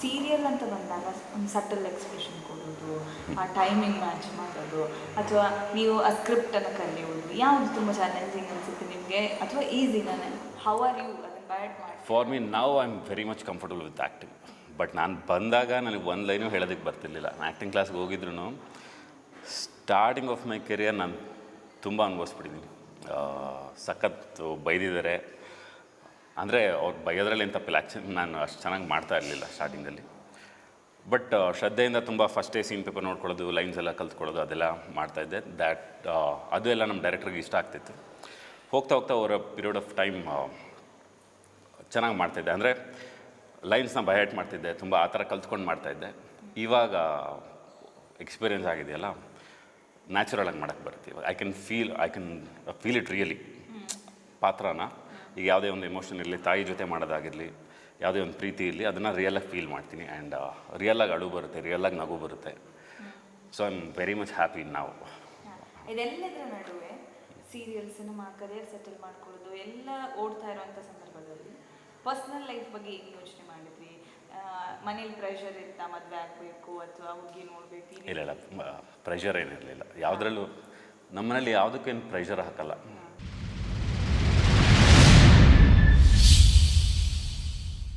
Serial ಅಂತ ಬಂದಾಗ ಒಂದು ಸಟಲ್ ಎಕ್ಸ್ಪ್ರೆಷನ್ ಕೊಡೋದು, ಆ ಟೈಮಿಂಗ್ ಮ್ಯಾಚ್ ಮಾಡೋದು, ಅಥವಾ ನೀವು ಆ ಸ್ಕ್ರಿಪ್ಟನ್ನು ಕಲಿಯೋದು, ಯಾವುದು ತುಂಬ ಚಾಲೆಂಜಿಂಗ್ ಅನಿಸುತ್ತೆ ನಿಮಗೆ? ಅಥವಾ ಈಸಿನೇ ಹೌ ಆರ್ ಯು ಅದನ್ನು ಮಾಡಿ ಫಾರ್ ಮೀ ನಾವು I am very much comfortable with acting but ನಾನು ಬಂದಾಗ ನನಗೆ ಒಂದು ಲೈನು ಹೇಳೋದಕ್ಕೆ ಬರ್ತಿರ್ಲಿಲ್ಲ. ಆ್ಯಕ್ಟಿಂಗ್ ಕ್ಲಾಸ್ಗೆ ಹೋಗಿದ್ರು ಸ್ಟಾರ್ಟಿಂಗ್ ಆಫ್ ಮೈ ಕೆರಿಯರ್ ನಾನು ತುಂಬ ಅನುಭವಿಸ್ಬಿಟ್ಟಿದ್ದೀನಿ ಸಖತ್ತು ಸಖತ್ ಬೈದಿದ್ದಾರೆ. ಅಂದರೆ ಅವ್ರು ಬೈಯೋದ್ರಲ್ಲಿ ಏನು ತಪ್ಪಿಲ್ಲ. ಆ್ಯಕ್ಚುಲಿ ನಾನು ಅಷ್ಟು ಚೆನ್ನಾಗಿ ಮಾಡ್ತಾ ಇರಲಿಲ್ಲ ಸ್ಟಾರ್ಟಿಂಗಲ್ಲಿ ಬಟ್ ಶ್ರದ್ಧೆಯಿಂದ ತುಂಬ ಫಸ್ಟ್ ಡೇ ಸೀನ್ ಪೇಪರ್ ನೋಡ್ಕೊಳ್ಳೋದು ಲೈನ್ಸ್ ಎಲ್ಲ ಕಲ್ತ್ಕೊಳ್ಳೋದು ಅದೆಲ್ಲ ಮಾಡ್ತಾಯಿದ್ದೆ ದ್ಯಾಟ್ ಅದು ಎಲ್ಲ ನಮ್ಮ ಡೈರೆಕ್ಟ್ರಿಗೆ ಇಷ್ಟ ಆಗ್ತಿತ್ತು. ಹೋಗ್ತಾ ಹೋಗ್ತಾ ಅವರ ಪೀರಿಯಡ್ ಆಫ್ ಟೈಮ್ ಚೆನ್ನಾಗಿ ಮಾಡ್ತಾಯಿದ್ದೆ ಅಂದರೆ ಲೈನ್ಸ್ನ ಬಯಟ್ ಮಾಡ್ತಿದ್ದೆ ತುಂಬ ಆ ಥರ ಕಲ್ತ್ಕೊಂಡು ಮಾಡ್ತಾಯಿದ್ದೆ ಇವಾಗ ಎಕ್ಸ್ಪೀರಿಯನ್ಸ್ ಆಗಿದೆಯಲ್ಲ ನ್ಯಾಚುರಲ್ ಆಗಿ ಮಾಡೋಕ್ಕೆ ಬರುತ್ತೆ ಇವಾಗ. I can feel I can feel it really ಪಾತ್ರನ ಈಗ ಯಾವುದೇ ಒಂದು ಎಮೋಷನ್ ಇರಲಿ ತಾಯಿ ಜೊತೆ ಮಾಡೋದಾಗಿರಲಿ ಯಾವುದೇ ಒಂದು ಪ್ರೀತಿ ಇರಲಿ ಅದನ್ನು ರಿಯಲಾಗಿ ಫೀಲ್ ಮಾಡ್ತೀನಿ. ಆ್ಯಂಡ್ ರಿಯಲಾಗಿ ಅಳು ಬರುತ್ತೆ ರಿಯಲಾಗಿ ನಗು ಬರುತ್ತೆ. So I am very much happy ನಾವು ಇದೆಲ್ಲದರ ನಡುವೆ ಸೀರಿಯಲ್ ಸಿನಿಮಾ ಕರಿಯರ್ ಸೆಟಲ್ ಮಾಡ್ಕೊಳ್ಳೋದು ಎಲ್ಲ ಓಡ್ತಾ ಇರುವಂಥ ಸಂದರ್ಭದಲ್ಲಿ ಪರ್ಸ್ನಲ್ ಲೈಫ್ ಬಗ್ಗೆ ಏನು ಯೋಚನೆ ಮಾಡಿದ್ವಿ ಮನೇಲಿ ಪ್ರೆಷರ್ ಇತ್ತಾ ಮದುವೆ ಆಗಬೇಕು ಅಥವಾ ಹುಡುಗಿ ನೋಡಬೇಕು? ಇಲ್ಲ ಇಲ್ಲ. ಪ್ರೆಷರ್ ಏನಿರಲಿಲ್ಲ. ಯಾವುದ್ರಲ್ಲೂ ನಮ್ಮನೇಲಿ ಯಾವುದಕ್ಕೇನು ಪ್ರೆಷರ್ ಹಾಕಲ್ಲ.